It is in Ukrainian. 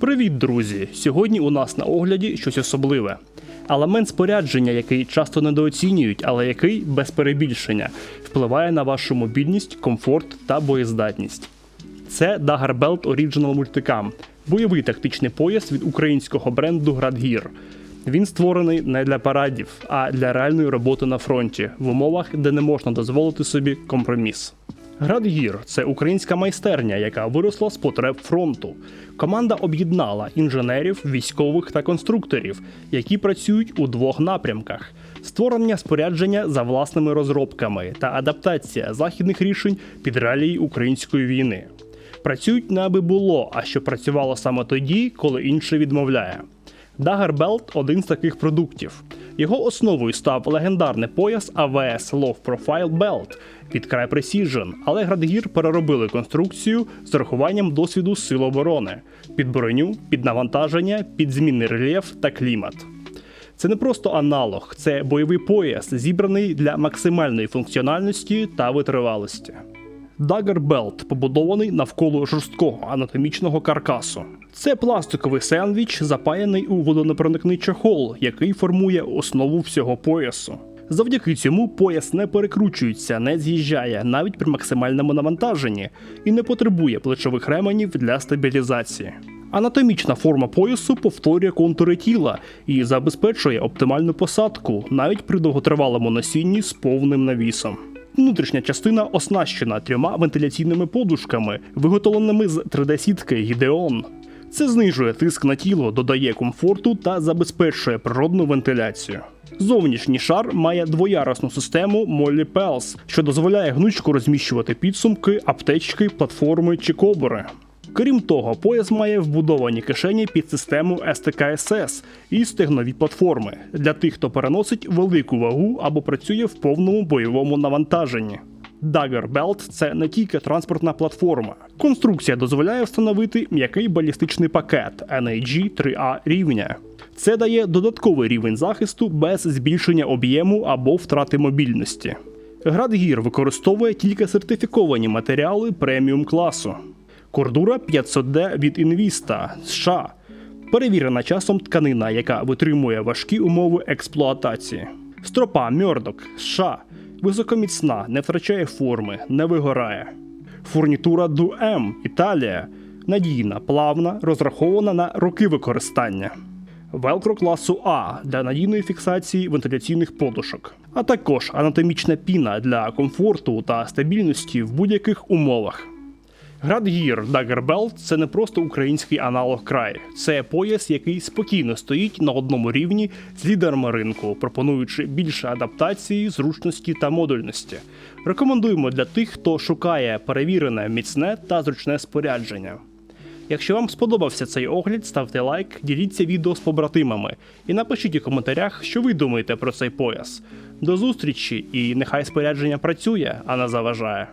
Привіт, друзі! Сьогодні у нас на огляді щось особливе. Елемент спорядження, який часто недооцінюють, але який без перебільшення впливає на вашу мобільність, комфорт та боєздатність. Це Dagger Belt Original Multicam – бойовий тактичний пояс від українського бренду Градгір. Він створений не для парадів, а для реальної роботи на фронті в умовах, де не можна дозволити собі компроміс. Градгір це українська майстерня, яка виросла з потреб фронту. Команда об'єднала інженерів, військових та конструкторів, які працюють у двох напрямках: створення спорядження за власними розробками та адаптація західних рішень під реалії української війни. Працюють не аби було, а що працювало саме тоді, коли інше відмовляє. Dagger Belt – один з таких продуктів. Його основою став легендарний пояс AWS Low Profile Belt від Cry Precision, але Градгір переробили конструкцію з урахуванням досвіду Сил оборони під броню, під навантаження, під змінний рельєф та клімат. Це не просто аналог, це бойовий пояс, зібраний для максимальної функціональності та витривалості. Belt побудований навколо жорсткого анатомічного каркасу. Це пластиковий сендвіч, запаяний у водонепроникний чохол, який формує основу всього поясу. Завдяки цьому пояс не перекручується, не з'їжджає навіть при максимальному навантаженні і не потребує плечових ременів для стабілізації. Анатомічна форма поясу повторює контури тіла і забезпечує оптимальну посадку навіть при довготривалому носінні з повним навісом. Внутрішня частина оснащена трьома вентиляційними подушками, виготовленими з 3D-сітки Гідеон. Це знижує тиск на тіло, додає комфорту та забезпечує природну вентиляцію. Зовнішній шар має двоярусну систему Molly Pels, що дозволяє гнучко розміщувати підсумки, аптечки, платформи чи кобури. Крім того, пояс має вбудовані кишені під систему STK-SS і стегнові платформи для тих, хто переносить велику вагу або працює в повному бойовому навантаженні. Dagger Belt – це не тільки транспортна платформа. Конструкція дозволяє встановити м'який балістичний пакет NAG 3A рівня. Це дає додатковий рівень захисту без збільшення об'єму або втрати мобільності. Градгір використовує тільки сертифіковані матеріали преміум класу. Кордура 500D від Invista США. Перевірена часом тканина, яка витримує важкі умови експлуатації. Стропа Мьордок США. Високоміцна, не втрачає форми, не вигорає. Фурнітура Дуем Італія. Надійна, плавна, розрахована на роки використання. Велкро класу А для надійної фіксації вентиляційних подушок, а також анатомічна піна для комфорту та стабільності в будь-яких умовах. Градгір Dagger – це не просто український аналог край, це пояс, який спокійно стоїть на одному рівні з лідерами ринку, пропонуючи більше адаптації, зручності та модульності. Рекомендуємо для тих, хто шукає перевірене, міцне та зручне спорядження. Якщо вам сподобався цей огляд, ставте лайк, діліться відео з побратимами і напишіть у коментарях, що ви думаєте про цей пояс. До зустрічі і нехай спорядження працює, а не заважає.